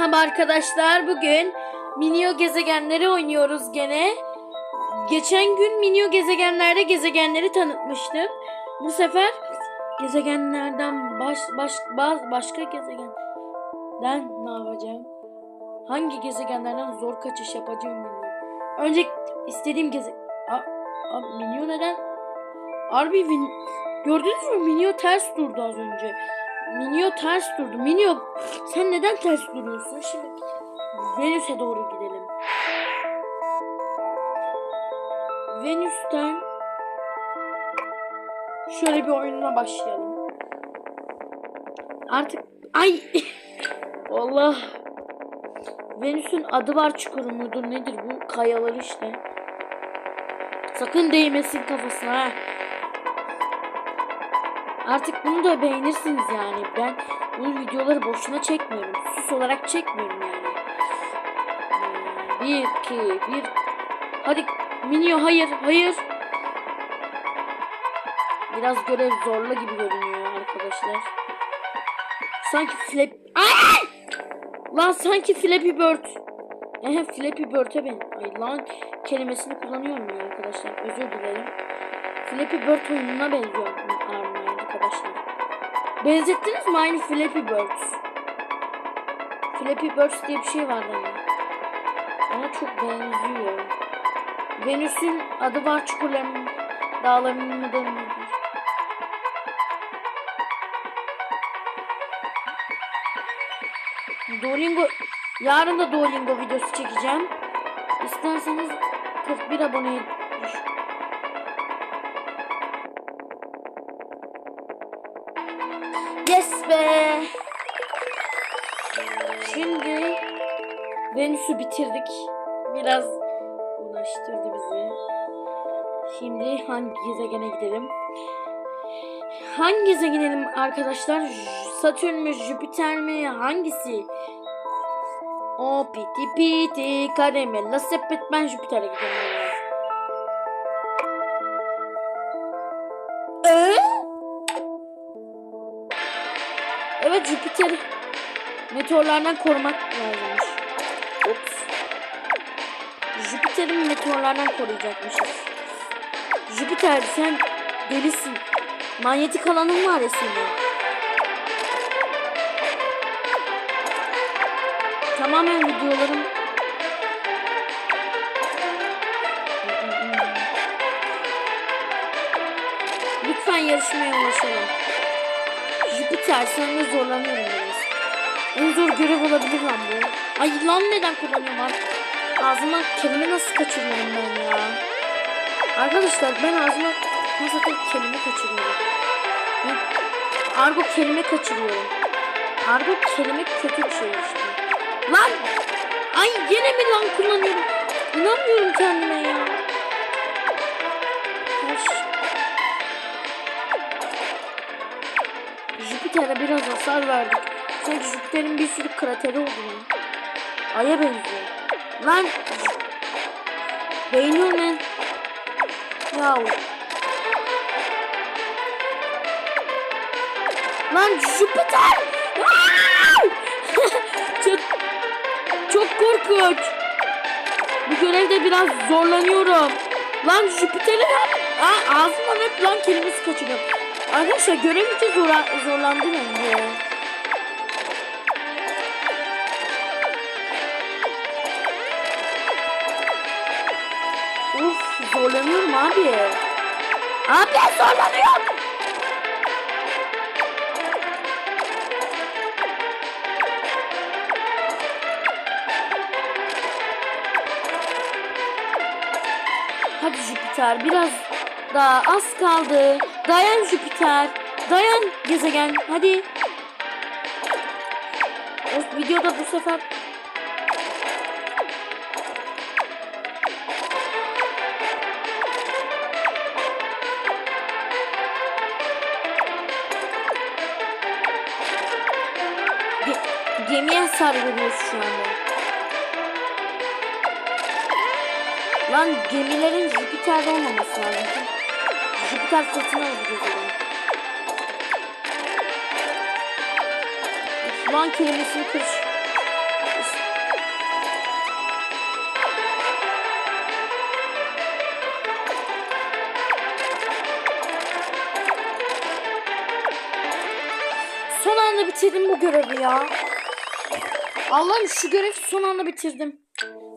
Merhaba arkadaşlar. Bugün Minio gezegenleri oynuyoruz gene. Geçen gün Minio gezegenlerde gezegenleri tanıtmıştım. Bu sefer gezegenlerden baş, baş, baz- başka gezegenden ne yapacağım? Hangi gezegenlerden zor kaçış yapacağım bilmiyorum. Önce istediğim geze... Aa, Minio neden? Harbi gördünüz mü? Minio ters durdu az önce. Minio ters durdu. Minio sen neden ters duruyorsun? Şimdi Venüs'e doğru gidelim. Venüs'ten şöyle bir oyununa başlayalım. Artık ay Allah Venüs'ün adı var çukuru mudur nedir bu kayalar işte. Sakın değmesin kafasına ha. Artık bunu da beğenirsiniz yani. Ben bu videoları boşuna çekmiyorum. Sus olarak çekmiyorum yani. Ee, Bir, iki, bir. Hadi Minio hayır, hayır. Biraz görev zorla gibi görünüyor arkadaşlar. Sanki flap... Ay! Lan sanki Flappy Bird. Ehe Flappy Bird'e ben. Ay lan kelimesini kullanıyorum ya arkadaşlar. Özür dilerim. Flappy Bird oyununa benziyor Armağan arkadaşlar. Benzettiniz mi aynı Flappy Birds? Flappy Birds diye bir şey vardı ama. Ona çok benziyor. Venüs'ün adı var çukurlarının dağlarının nedir? Duolingo yarın da Duolingo videosu çekeceğim. İsterseniz 41 aboneye düş. Be. Şimdi Venüs'ü bitirdik. Biraz uğraştırdı bizi. Şimdi hangi gezegene gidelim? Hangi gezegene gidelim arkadaşlar? Satürn mü, Jüpiter mi? Hangisi? O piti piti karamella sepet ben Jüpiter'e gidelim. Evet Jüpiter meteorlardan korumak lazımmış. Ops. Jüpiter'i meteorlardan koruyacakmışız. Jüpiter sen delisin. Manyetik alanın var ya senin. Tamamen videolarım Lütfen yarışmaya ulaşalım. Jüpiter seninle zorlanıyorum biraz. En zor görev olabilir lan bu. Ay lan neden kullanıyorum artık? Ağzıma kelime nasıl kaçırıyorum ben ya? Arkadaşlar ben ağzıma nasıl kelime kaçırıyorum? Argo kelime kaçırıyorum. Argo kelime kötü bir şey işte. Lan! Ay yine mi lan kullanıyorum? Hasar verdik. Sanki Jüpiter'in bir sürü krateri oldu. Ay'a benziyor. Lan! Beğeniyor lan. Yahu. Lan Jüpiter! Çok, çok korkunç. Bu görevde biraz zorlanıyorum. Lan Jüpiter'in Aa, ağzımdan hep lan kelimesi kaçırıyor. Arkadaşlar görev için zora, zorlandı bence. Uf zorlanıyorum abi. Abi zorlanıyorum. Hadi Jüpiter biraz daha az kaldı. Dayan Jüpiter. Dayan gezegen. Hadi. O videoda bu sefer Ge- gemiye hasar veriyoruz şu anda. Lan gemilerin Jüpiter'de olmaması lazım. Jüpiter sırtına vurdu. Düşman kelimesini kır. Son anda bitirdim bu görevi ya. Allah'ım şu görevi son anda bitirdim.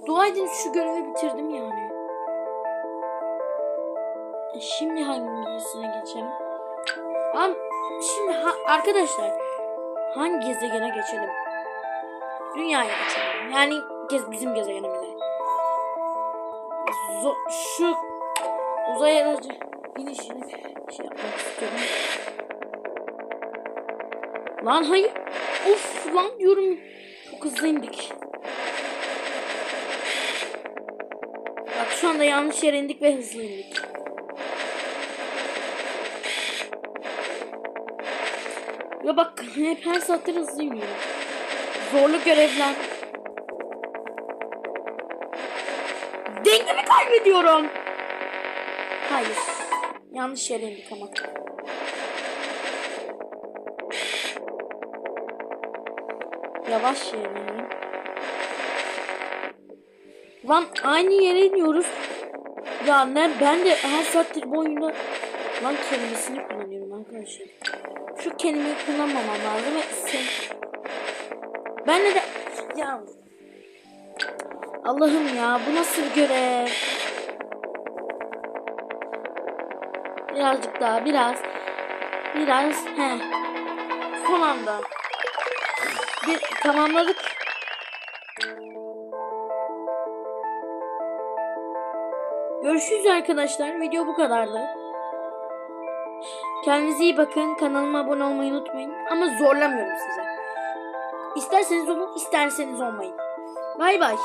Dua edin şu görevi bitirdim ya. Şimdi hangisine geçelim? Am şimdi ha- arkadaşlar hangi gezegene geçelim? Dünyaya geçelim. Yani gez bizim gezegenimize. Zo- şu uzay aracı inişini şey yapmak istiyorum. Lan hayır. Of lan diyorum. Çok hızlı indik. Bak şu anda yanlış yere indik ve hızlı indik. Ya bak hep her saattir hızlı iniyorum. Zorlu görevler. Dengemi kaybediyorum. Hayır. Yanlış yere indik ama. Yavaş yere ineyim. Lan aynı yere iniyoruz. Ya ne ben de her saattir bu oyunda lan kelimesini kullanıyorum arkadaşlar. Şu kelimeyi kullanmamam lazım sen... Ben de ya Allah'ım ya bu nasıl görev? Birazcık daha biraz biraz he son anda bir tamamladık. Görüşürüz arkadaşlar. Video bu kadardı. Kendinize iyi bakın. Kanalıma abone olmayı unutmayın. Ama zorlamıyorum size. İsterseniz olun, isterseniz olmayın. Bay bay.